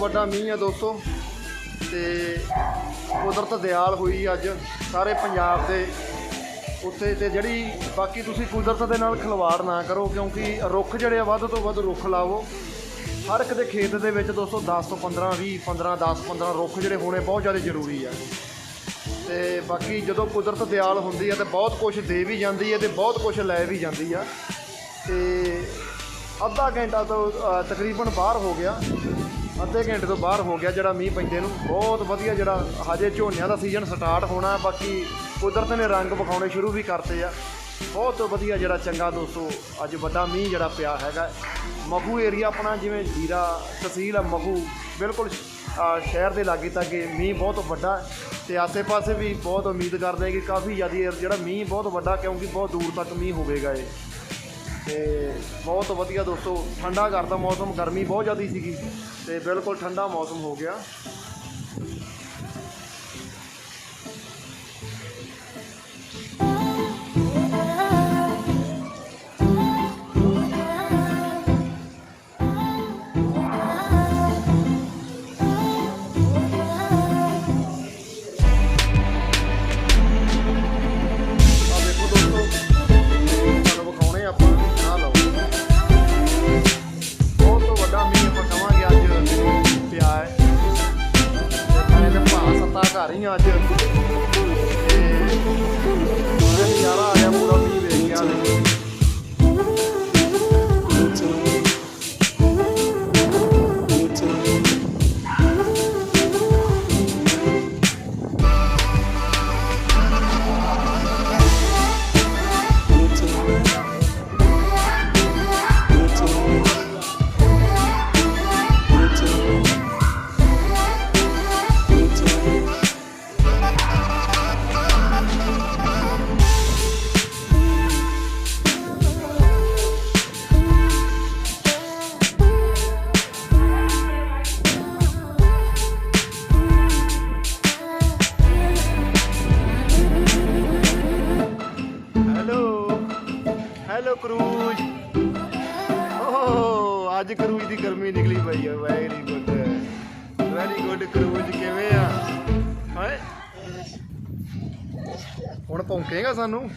ਵੱਡਾ ਮੀਂਹ ਆ ਦੋਸਤੋ। ਤੇ ਕੁਦਰਤ ਦਿਆਲ ਹੋਈ ਅੱਜ ਸਾਰੇ ਪੰਜਾਬ ਦੇ। ਉੱਤੇ ਤੇ ਜਿਹੜੀ ਬਾਕੀ ਤੁਸੀਂ ਕੁਦਰਤ ਦੇ ਨਾਲ ਖਿਲਵਾੜ ਨਾ ਕਰੋ, ਕਿਉਂਕਿ ਰੁੱਖ ਜਿਹੜੇ ਆ ਵੱਧ ਤੋਂ ਵੱਧ ਰੁੱਖ ਲਾਵੋ। ਹਰ ਇੱਕ ਦੇ ਖੇਤ ਦੇ ਵਿੱਚ ਦੋਸਤੋ 10 ਤੋਂ 15 20 15 10 15 ਰੁੱਖ ਜਿਹੜੇ ਹੋਣੇ ਬਹੁਤ ਜ਼ਿਆਦਾ ਜ਼ਰੂਰੀ ਆ। ਤੇ ਬਾਕੀ ਜਦੋਂ ਕੁਦਰਤ ਦਿਆਲ ਹੁੰਦੀ ਆ ਤੇ ਬਹੁਤ ਕੁਝ ਦੇ ਵੀ ਜਾਂਦੀ ਹੈ ਤੇ ਬਹੁਤ ਕੁਝ ਲੈ ਵੀ ਜਾਂਦੀ ਆ। ਤੇ ਅੱਧਾ ਘੰਟਾ ਤੋਂ ਤਕਰੀਬਨ ਬਾਹਰ ਹੋ ਗਿਆ। ਅੱਧੇ ਘੰਟੇ ਤੋਂ ਬਾਹਰ ਹੋ ਗਿਆ ਜਿਹੜਾ ਮੀਂਹ ਪੈਂਦੇ ਨੂੰ। ਬਹੁਤ ਵਧੀਆ ਜਿਹੜਾ ਹਜੇ ਝੋਨਿਆਂ ਦਾ ਸੀਜ਼ਨ ਸਟਾਰਟ ਹੋਣਾ, ਬਾਕੀ ਕੁਦਰਤ ਨੇ ਰੰਗ ਵਿਖਾਉਣੇ ਸ਼ੁਰੂ ਵੀ ਕਰਤੇ ਆ। ਬਹੁਤ ਵਧੀਆ ਜਿਹੜਾ ਚੰਗਾ ਦੋਸਤੋ, ਅੱਜ ਵੱਡਾ ਮੀਂਹ ਜਿਹੜਾ ਪਿਆ ਹੈਗਾ। ਮਖੂ ਏਰੀਆ ਆਪਣਾ ਜਿਵੇਂ ਜੀਰਾ ਤਹਿਸੀਲ ਆ ਮਖੂ ਬਿਲਕੁਲ ਸ਼ਹਿਰ ਦੇ ਲਾਗੇ ਤੱਕ ਇਹ ਮੀਂਹ ਬਹੁਤ ਵੱਡਾ। ਹੈ ਤੇ ਆਸੇ-ਪਾਸੇ ਵੀ ਬਹੁਤ ਉਮੀਦ ਕਰਦੇ ਹਾਂ ਕਿ ਕਾਫੀ ਜ਼ਿਆਦਾ ਜਿਹੜਾ ਮੀਂਹ ਬਹੁਤ ਵੱਡਾ, ਕਿਉਂਕਿ ਬਹੁਤ ਦੂਰ ਤੱਕ ਮੀਂਹ ਹੋਵੇਗਾ ਇਹ। ਤੇ ਬਹੁਤ ਵਧੀਆ ਦੋਸਤੋ, ਠੰਡਾ ਕਰਦਾ ਮੌਸਮ, ਗਰਮੀ ਬਹੁਤ ਜ਼ਿਆਦਾ ਸੀਗੀ ਤੇ ਬਿਲਕੁਲ ਠੰਡਾ ਮੌਸਮ ਹੋ ਗਿਆ। ਘਰ ਹੀ ਆ ਅੱਜ। ਹੈਲੋ ਕਰੂਜ ਓਹ ਅੱਜ ਕਰੂਜ ਦੀ ਗਰਮੀ ਨਿਕਲੀ ਪਈ ਹੈ ਵੈਰੀ ਗੁੱਡ ਵੈਰੀ ਗੁੱਡ ਕਰੂਜ ਕਿਵੇਂ ਆ? ਹਾਏ ਹੁਣ ਭੌਂਕੇਗਾ ਸਾਨੂੰ?